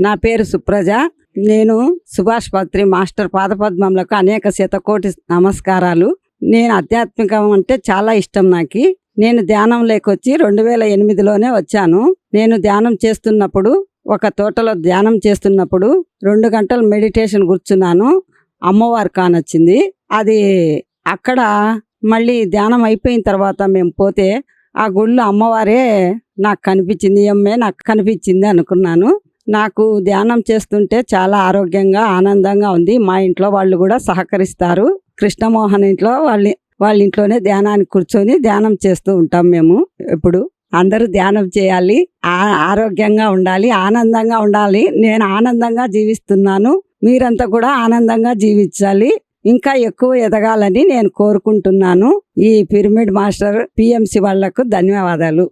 నా పేరు సుప్రజ. నేను సుభాష్ పత్రి మాస్టర్ పాదపద్మంలకు అనేక శతకోటి నమస్కారాలు. నేను ఆధ్యాత్మికం అంటే చాలా ఇష్టం నాకు. నేను ధ్యానం లేకొచ్చి రెండు వేల ఎనిమిదిలోనే వచ్చాను. నేను ధ్యానం చేస్తున్నప్పుడు ఒక తోటలో ధ్యానం చేస్తున్నప్పుడు రెండు గంటలు మెడిటేషన్ కూర్చున్నాను. అమ్మవారు కానొచ్చింది. అది అక్కడ మళ్ళీ ధ్యానం అయిపోయిన తర్వాత మేము పోతే ఆ గుళ్ళు అమ్మవారే నాకు కనిపించింది అమ్మే నాకు కనిపించింది అనుకున్నాను. నాకు ధ్యానం చేస్తుంటే చాలా ఆరోగ్యంగా ఆనందంగా ఉంది. మా ఇంట్లో వాళ్ళు కూడా సహకరిస్తారు. కృష్ణమోహన్ ఇంట్లో వాళ్ళ వాళ్ళ ఇంట్లోనే ధ్యానానికి కూర్చొని ధ్యానం చేస్తూ ఉంటాం మేము ఎప్పుడు. అందరూ ధ్యానం చేయాలి ఆ- ఆరోగ్యంగా ఉండాలి ఆనందంగా ఉండాలి. నేను ఆనందంగా జీవిస్తున్నాను. మీరంతా కూడా ఆనందంగా జీవించాలి. ఇంకా ఎక్కువ ఎదగాలని నేను కోరుకుంటున్నాను. ఈ పిరమిడ్ మాస్టర్ పిఎంసి వాళ్ళకు ధన్యవాదాలు.